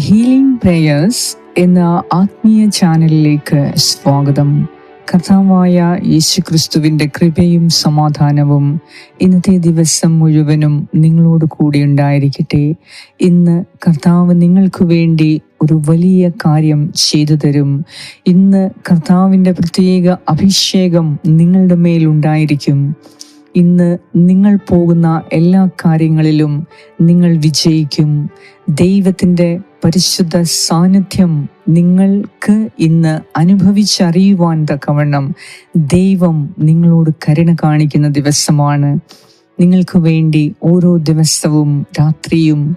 Healing prayers എന്ന ആത്മീയ ചാനലിലേക്ക് സ്വാഗതം. കഥാവായ യേശുക്രിസ്തുവിന്റെ കൃപയും സമാധാനവും ഇന്നത്തെ ദിവസം മുഴുവനും നിങ്ങളോട് കൂടി ഉണ്ടായിരിക്കട്ടെ. ഇന്ന് കർത്താവ് നിങ്ങൾക്ക് വേണ്ടി ഒരു വലിയ കാര്യം ചെയ്തു തരും. ഇന്ന് കർത്താവിന്റെ പ്രത്യേക അഭിഷേകം നിങ്ങളുടെ മേൽ ഉണ്ടായിരിക്കും. ഇന്ന് നിങ്ങൾ പോകുന്ന എല്ലാ കാര്യങ്ങളിലും നിങ്ങൾ വിജയിക്കും. ദൈവത്തിന്റെ പരിശുദ്ധ സാന്നിധ്യം നിങ്ങൾക്ക് ഇന്ന് അനുഭവിച്ചറിയുവാൻ തക്കവണ്ണം ദൈവം നിങ്ങളോട് കരുണ കാണിക്കുന്ന ദിവസമാണ്. നിങ്ങൾക്ക് വേണ്ടി ഓരോ ദിവസവും രാത്രിയും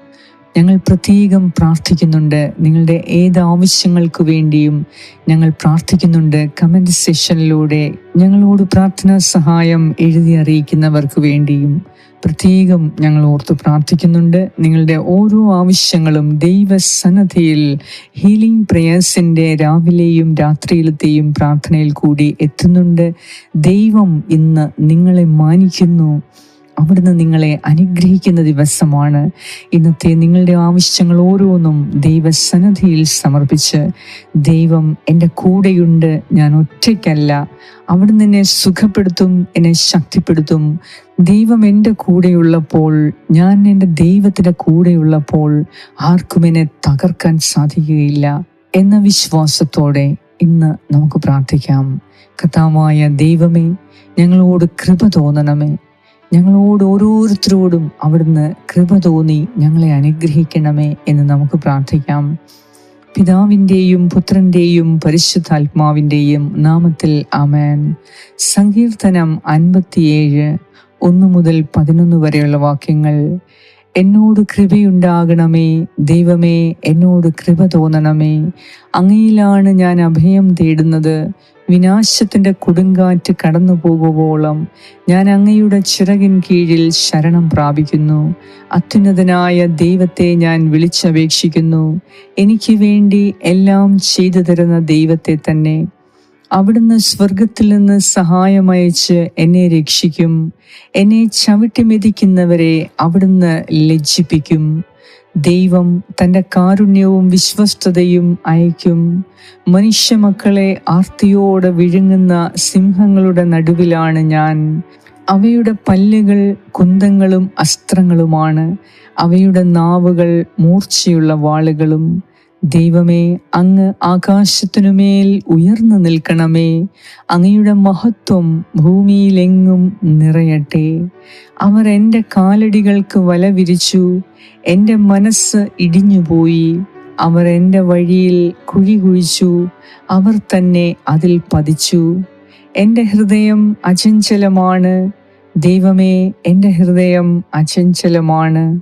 ഞങ്ങൾ പ്രത്യേകം പ്രാർത്ഥിക്കുന്നുണ്ട്. നിങ്ങളുടെ ഏത് ആവശ്യങ്ങൾക്ക് വേണ്ടിയും ഞങ്ങൾ പ്രാർത്ഥിക്കുന്നുണ്ട്. കമന്റ് സെഷനിലൂടെ ഞങ്ങളോട് പ്രാർത്ഥനാ സഹായം എഴുതി അറിയിക്കുന്നവർക്ക് വേണ്ടിയും പ്രത്യേകം ഞങ്ങൾ ഓർത്ത് പ്രാർത്ഥിക്കുന്നുണ്ട്. നിങ്ങളുടെ ഓരോ ആവശ്യങ്ങളും ദൈവസന്നദ്ധയിൽ ഹീലിംഗ് പ്രേയേഴ്സിന്റെ രാവിലെയും രാത്രിയിലത്തെയും പ്രാർത്ഥനയിൽ കൂടി എത്തുന്നുണ്ട്. ദൈവം ഇന്ന് നിങ്ങളെ മാനിക്കുന്നു. അവിടുന്ന് നിങ്ങളെ അനുഗ്രഹിക്കുന്ന ദിവസമാണ്. ഇന്നത്തെ നിങ്ങളുടെ ആവശ്യങ്ങൾ ഓരോന്നും ദൈവസന്നദ്ധിയിൽ സമർപ്പിച്ച് ദൈവം എന്റെ കൂടെയുണ്ട്. ഞാൻ ഒറ്റയ്ക്കല്ല. അവിടുന്ന് എന്നെ സുഖപ്പെടുത്തും എന്നെ ശക്തിപ്പെടുത്തും. ദൈവം എന്റെ കൂടെയുള്ളപ്പോൾ ഞാൻ എന്റെ ദൈവത്തിന്റെ കൂടെയുള്ളപ്പോൾ ആർക്കും എന്നെ തകർക്കാൻ സാധിക്കുകയില്ല എന്ന വിശ്വാസത്തോടെ ഇന്ന് നമുക്ക് പ്രാർത്ഥിക്കാം. കഥാമായ ദൈവമേ ഞങ്ങളോട് കൃപ തോന്നണമേ. ഞങ്ങളോട് ഓരോരുത്തരോടും അവിടുന്ന് കൃപ തോന്നി ഞങ്ങളെ അനുഗ്രഹിക്കണമേ എന്ന് നമുക്ക് പ്രാർത്ഥിക്കാം. പിതാവിന്റെയും പുത്രന്റെയും പരിശുദ്ധാത്മാവിന്റെയും നാമത്തിൽ അമേൻ സങ്കീർത്തനം അൻപത്തിയേഴ് ഒന്ന് മുതൽ പതിനൊന്ന് വരെയുള്ള വാക്യങ്ങൾ. എന്നോട് കൃപയുണ്ടാകണമേ ദൈവമേ എന്നോട് കൃപ തോന്നണമേ. അങ്ങയിലാണ് ഞാൻ അഭയം തേടുന്നത്. വിനാശത്തിന്റെ കൊടുങ്കാറ്റ് കടന്നു പോകുവോളം ഞാൻ അങ്ങയുടെ ചിറകിൻ കീഴിൽ ശരണം പ്രാപിക്കുന്നു. അത്യുന്നതനായ ദൈവത്തെ ഞാൻ വിളിച്ചപേക്ഷിക്കുന്നു. എനിക്ക് വേണ്ടി എല്ലാം ചെയ്തു തരുന്ന ദൈവത്തെ തന്നെ. അവിടുന്ന് സ്വർഗത്തിൽ നിന്ന് സഹായമയച്ച് എന്നെ രക്ഷിക്കും. എന്നെ ചവിട്ടി മെതിക്കുന്നവരെ അവിടുന്ന് ലജ്ജിപ്പിക്കും. ദൈവം തന്റെ കാരുണ്യവും വിശ്വസ്തതയും അയക്കും മനുഷ്യമക്കളെ ആർത്തിയോടെ വിഴുങ്ങുന്ന സിംഹങ്ങളുടെ നടുവിലാണ് ഞാൻ. അവയുടെ പല്ലുകൾ കുന്തങ്ങളും അസ്ത്രങ്ങളുമാണ്. അവയുടെ നാവുകൾ മൂർച്ചയുള്ള വാളുകളും. ദൈവമേ അങ്ങ് ആകാശത്തിനുമേൽ ഉയർന്നു നിൽക്കണമേ. അങ്ങയുടെ മഹത്വം ഭൂമിയിലെങ്ങും നിറയട്ടെ. അവർ എന്റെ കാലടികൾക്ക് വല വിരിച്ചു എന്റെ മനസ്സ് ഇടിഞ്ഞുപോയി. അവർ എന്റെ വഴിയിൽ കുഴി കുഴിച്ചു അവർ തന്നെ അതിൽ പതിച്ചു. എന്റെ ഹൃദയം അചഞ്ചലമാണ്. ദൈവമേ എന്റെ ഹൃദയം അചഞ്ചലമാണ്.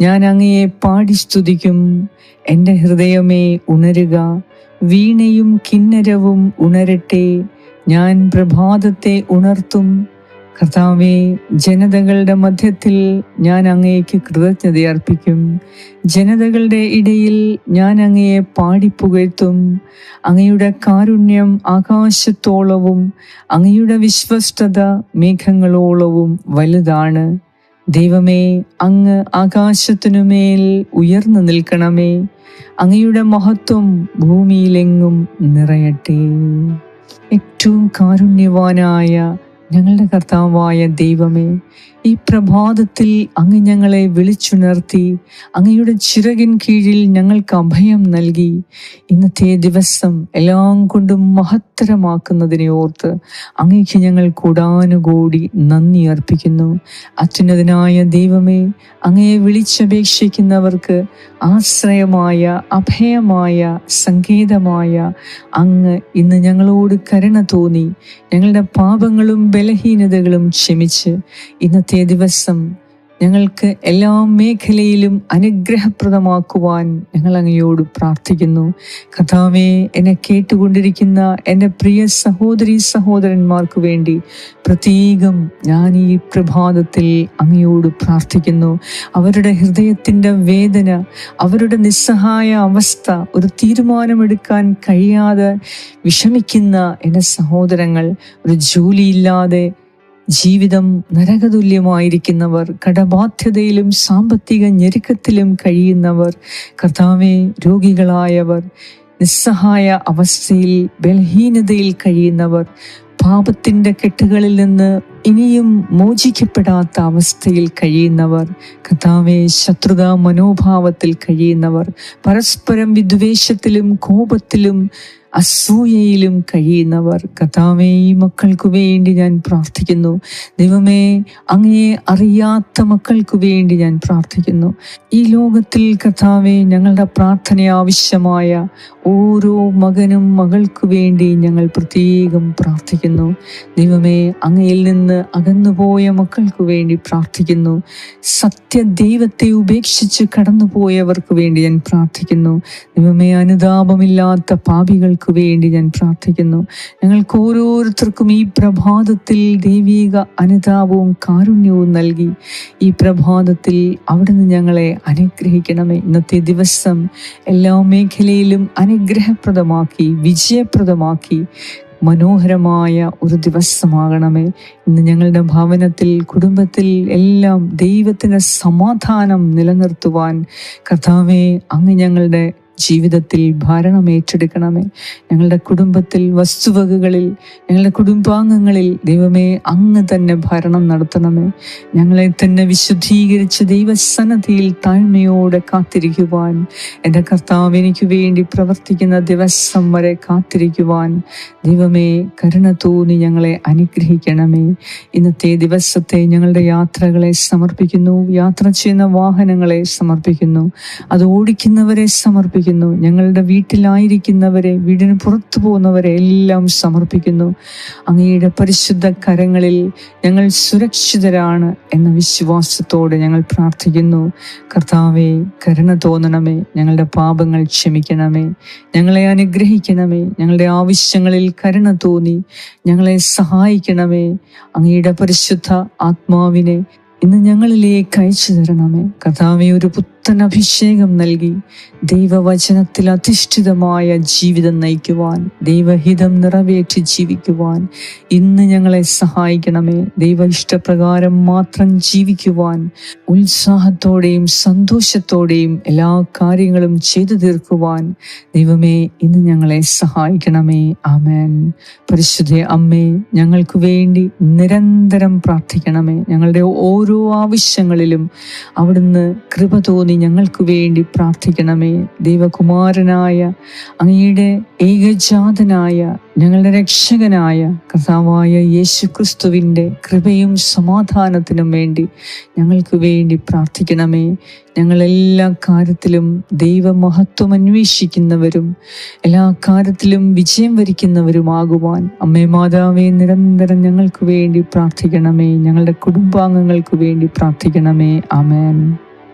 ഞാൻ അങ്ങയെ പാടി സ്തുതിക്കും. എന്റെ ഹൃദയമേ ഉണരുക. വീണയും കിന്നരവും ഉണരട്ടെ. ഞാൻ പ്രഭാതത്തെ ഉണർത്തും. കർത്താവെ ജനതകളുടെ മധ്യത്തിൽ ഞാൻ അങ്ങേക്ക് കൃതജ്ഞതയർപ്പിക്കും. ജനതകളുടെ ഇടയിൽ ഞാൻ അങ്ങയെ പാടിപ്പുകഴ്ത്തും അങ്ങയുടെ കാരുണ്യം ആകാശത്തോളവും അങ്ങയുടെ വിശ്വസ്തത മേഘങ്ങളോളവും വലുതാണ്. ദൈവമേ അങ്ങ് ആകാശത്തിനുമേൽ ഉയർന്നു നിൽക്കണമേ. അങ്ങയുടെ മഹത്വം ഭൂമിയിലെങ്ങും നിറയട്ടെ. ഏറ്റവും കാരുണ്യവാനായ ഞങ്ങളുടെ കർത്താവായ ദൈവമേ ഈ പ്രഭാതത്തിൽ അങ്ങ് ഞങ്ങളെ വിളിച്ചുണർത്തി അങ്ങയുടെ ചിറകിൻ കീഴിൽ ഞങ്ങൾക്ക് അഭയം നൽകി. ഇന്നത്തെ ദിവസം എല്ലാം കൊണ്ടും മഹത്തരമാക്കുന്നതിനെ ഓർത്ത് അങ്ങയ്ക്ക് ഞങ്ങൾ കൂടാനുകൂടി നന്ദി അർപ്പിക്കുന്നു. അത്യുന്നതനായ ദൈവമേ അങ്ങയെ വിളിച്ചപേക്ഷിക്കുന്നവർക്ക് ആശ്രയമായ അഭയമായ സങ്കേതമായ അങ്ങ് ഇന്ന് ഞങ്ങളോട് കരുണ തോന്നി. ഞങ്ങളുടെ പാപങ്ങളും ബലഹീനതകളും ക്ഷമിച്ച് ഇന്നത്തെ ദിവസം ഞങ്ങൾക്ക് എല്ലാ മേഖലയിലും അനുഗ്രഹപ്രദമാക്കുവാൻ ഞങ്ങൾ അങ്ങയോട് പ്രാർത്ഥിക്കുന്നു. കഥാവെ എന്നെ കേട്ടുകൊണ്ടിരിക്കുന്ന എന്റെ പ്രിയ സഹോദരി സഹോദരന്മാർക്ക് വേണ്ടി പ്രത്യേകം ഞാൻ ഈ പ്രഭാതത്തിൽ അങ്ങയോട് പ്രാർത്ഥിക്കുന്നു. അവരുടെ ഹൃദയത്തിന്റെ വേദന അവരുടെ നിസ്സഹായ അവസ്ഥ ഒരു തീരുമാനമെടുക്കാൻ കഴിയാതെ വിഷമിക്കുന്ന എന്റെ സഹോദരങ്ങൾ ഒരു ജോലിയില്ലാതെ ജീവിതം നരകതുല്യമായിരിക്കുന്നവർ കടബാധ്യതയിലും സാമ്പത്തിക ഞെരുക്കത്തിലും കഴിയുന്നവർ കർത്താവെ രോഗികളായവർ നിസ്സഹായ അവസ്ഥയിൽ ബലഹീനതയിൽ കഴിയുന്നവർ പാപത്തിന്റെ കെട്ടുകളിൽ നിന്ന് ഇനിയും മോചിക്കപ്പെടാത്ത അവസ്ഥയിൽ കഴിയുന്നവർ കഥാവെ ശത്രുതാ മനോഭാവത്തിൽ കഴിയുന്നവർ പരസ്പരം വിദ്വേഷത്തിലും കോപത്തിലും അസൂയയിലും കഴിയുന്നവർ കഥാവേ ഈ മക്കൾക്ക് വേണ്ടി ഞാൻ പ്രാർത്ഥിക്കുന്നു. ദൈവമേ അങ്ങയെ അറിയാത്ത മക്കൾക്ക് വേണ്ടി ഞാൻ പ്രാർത്ഥിക്കുന്നു. ഈ ലോകത്തിൽ കഥാവേ ഞങ്ങളുടെ പ്രാർത്ഥന ആവശ്യമായ ഓരോ മകനും മകൾക്കു വേണ്ടി ഞങ്ങൾ പ്രത്യേകം പ്രാർത്ഥിക്കുന്നു. ദൈവമേ അങ്ങയിൽ നിന്ന് അകന്നുപോയ മക്കൾക്ക് വേണ്ടി പ്രാർത്ഥിക്കുന്നു. സത്യ ദൈവത്തെ ഉപേക്ഷിച്ച് കടന്നുപോയവർക്ക് വേണ്ടി ഞാൻ പ്രാർത്ഥിക്കുന്നു. ദൈവമേ അനുതാപമില്ലാത്ത പാപികൾക്ക് വേണ്ടി ഞാൻ പ്രാർത്ഥിക്കുന്നു. ഞങ്ങൾക്ക് ഓരോരുത്തർക്കും ഈ പ്രഭാതത്തിൽ ദൈവീക അനുതാപവും കാരുണ്യവും നൽകി. ഈ പ്രഭാതത്തിൽ അവിടുന്ന് ഞങ്ങളെ അനുഗ്രഹിക്കണമേ. ഇന്നത്തെ ദിവസം എല്ലാ മേഖലയിലും അനുഗ്രഹപ്രദമാക്കി വിജയപ്രദമാക്കി മനോഹരമായ ഒരു ദിവസമാകണമേ. ഇന്ന് ഞങ്ങളുടെ ഭവനത്തിൽ കുടുംബത്തിൽ എല്ലാം ദൈവത്തിന് സമാധാനം നിലനിർത്തുവാൻ കർത്താവെ അങ്ങ് ഞങ്ങളുടെ ജീവിതത്തിൽ ഭാരണം ഏറ്റെടുക്കണമേ. ഞങ്ങളുടെ കുടുംബത്തിൽ വസ്തുവകകളിൽ ഞങ്ങളുടെ കുടുംബാംഗങ്ങളിൽ ദൈവമേ അങ്ങ് തന്നെ ഭരണം നടത്തണമേ. ഞങ്ങളെ തന്നെ വിശുദ്ധീകരിച്ച് ദൈവസന്നദ്ധിയിൽ താഴ്മയോടെ കാത്തിരിക്കുവാൻ എന്റെ കർത്താവ് എനിക്ക് വേണ്ടി പ്രവർത്തിക്കുന്ന ദിവസം വരെ കാത്തിരിക്കുവാൻ ദൈവമേ കരുണ തോന്നി ഞങ്ങളെ അനുഗ്രഹിക്കണമേ. ഇന്നത്തെ ദിവസത്തെ ഞങ്ങളുടെ യാത്രകളെ സമർപ്പിക്കുന്നു യാത്ര ചെയ്യുന്ന വാഹനങ്ങളെ സമർപ്പിക്കുന്നു അത് ഓടിക്കുന്നവരെ സമർപ്പിക്കുന്നു. ഞങ്ങളുടെ വീട്ടിലായിരിക്കുന്നവരെ വീടിന് പുറത്തു പോകുന്നവരെ എല്ലാം സമർപ്പിക്കുന്നു. അങ്ങയുടെ പരിശുദ്ധ കരങ്ങളിൽ ഞങ്ങൾ സുരക്ഷിതരാണ് എന്ന വിശ്വാസത്തോടെ ഞങ്ങൾ പ്രാർത്ഥിക്കുന്നു. കർത്താവെ കരുണ തോന്നണമേ. ഞങ്ങളുടെ പാപങ്ങൾ ക്ഷമിക്കണമേ. ഞങ്ങളെ അനുഗ്രഹിക്കണമേ. ഞങ്ങളുടെ ആവശ്യങ്ങളിൽ കരുണ തോന്നി ഞങ്ങളെ സഹായിക്കണമേ. അങ്ങയുടെ പരിശുദ്ധ ആത്മാവിനെ ഇന്ന് ഞങ്ങളിലേക്ക് അയച്ചു തരണമേ. കർത്താവെ ഒരു പുത്തൻ അഭിഷേകം നൽകി ദൈവവചനത്തിൽ അധിഷ്ഠിതമായ ജീവിതം നയിക്കുവാൻ ദൈവഹിതം നിറവേറ്റി ജീവിക്കുവാൻ ഇന്ന് ഞങ്ങളെ സഹായിക്കണമേ. ദൈവ ഇഷ്ടപ്രകാരം മാത്രം ജീവിക്കുവാൻ ഉത്സാഹത്തോടെയും സന്തോഷത്തോടെയും എല്ലാ കാര്യങ്ങളും ചെയ്തു തീർക്കുവാൻ ദൈവമേ ഇന്ന് ഞങ്ങളെ സഹായിക്കണമേ. ആമേൻ. പരിശുദ്ധ അമ്മേ ഞങ്ങൾക്ക് വേണ്ടി നിരന്തരം പ്രാർത്ഥിക്കണമേ. ഞങ്ങളുടെ ഓരോ ആവശ്യങ്ങളിലും അവിടുന്ന് കൃപ തോന്നി ഞങ്ങൾക്ക് വേണ്ടി പ്രാർത്ഥിക്കണമേ. ദൈവകുമാരനായ അങ്ങയുടെ ഏകജാതനായ ഞങ്ങളുടെ രക്ഷകനായ കർത്താവായ യേശു ക്രിസ്തുവിന്റെ കൃപയും സമാധാനത്തിനും വേണ്ടി ഞങ്ങൾക്ക് വേണ്ടി പ്രാർത്ഥിക്കണമേ. ഞങ്ങളെല്ലാ കാര്യത്തിലും ദൈവമഹത്വം അന്വേഷിക്കുന്നവരും എല്ലാ കാര്യത്തിലും വിജയം വരിക്കുന്നവരുമാകുവാൻ അമ്മേ മാതാവേ നിരന്തരം ഞങ്ങൾക്ക് വേണ്ടി പ്രാർത്ഥിക്കണമേ. ഞങ്ങളുടെ കുടുംബാംഗങ്ങൾക്ക് വേണ്ടി പ്രാർത്ഥിക്കണമേ. ആമേൻ.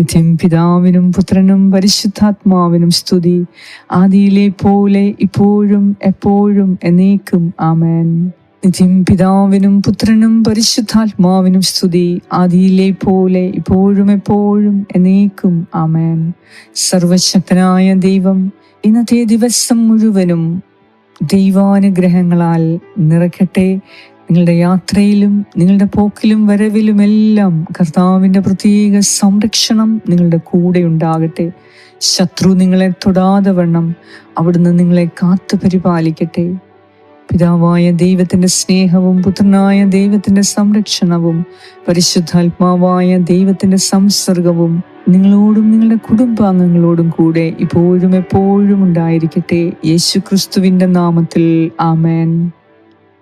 നിത്യം പിതാവിനും പുത്രനും പരിശുദ്ധാത്മാവിനും സ്തുതി. ആദിയിലെ പോലെ ഇപ്പോഴും എപ്പോഴും എന്നേക്കും ആമേൻ. നിത്യം പിതാവിനും പുത്രനും പരിശുദ്ധാത്മാവിനും സ്തുതി. ആദിയിലെ പോലെ ഇപ്പോഴും എപ്പോഴും എന്നേക്കും ആമേൻ. സർവശക്തനായ ദൈവം ഇന്നത്തെ ദിവസം മുഴുവനും ദൈവാനുഗ്രഹങ്ങളാൽ നിറയ്ക്കട്ടെ. നിങ്ങളുടെ യാത്രയിലും നിങ്ങളുടെ പോക്കിലും വരവിലുമെല്ലാം കർത്താവിന്റെ പ്രത്യേക സംരക്ഷണം നിങ്ങളുടെ കൂടെ ഉണ്ടാകട്ടെ. ശത്രു നിങ്ങളെ തൊടാതെ വണ്ണം അവിടുന്ന് നിങ്ങളെ കാത്തു പരിപാലിക്കട്ടെ. പിതാവായ ദൈവത്തിന്റെ സ്നേഹവും പുത്രനായ ദൈവത്തിന്റെ സംരക്ഷണവും പരിശുദ്ധാത്മാവായ ദൈവത്തിന്റെ സംസർഗവും നിങ്ങളോടും നിങ്ങളുടെ കുടുംബാംഗങ്ങളോടും കൂടെ ഇപ്പോഴും എപ്പോഴും ഉണ്ടായിരിക്കട്ടെ. യേശു ക്രിസ്തുവിന്റെ നാമത്തിൽ ആമേൻ.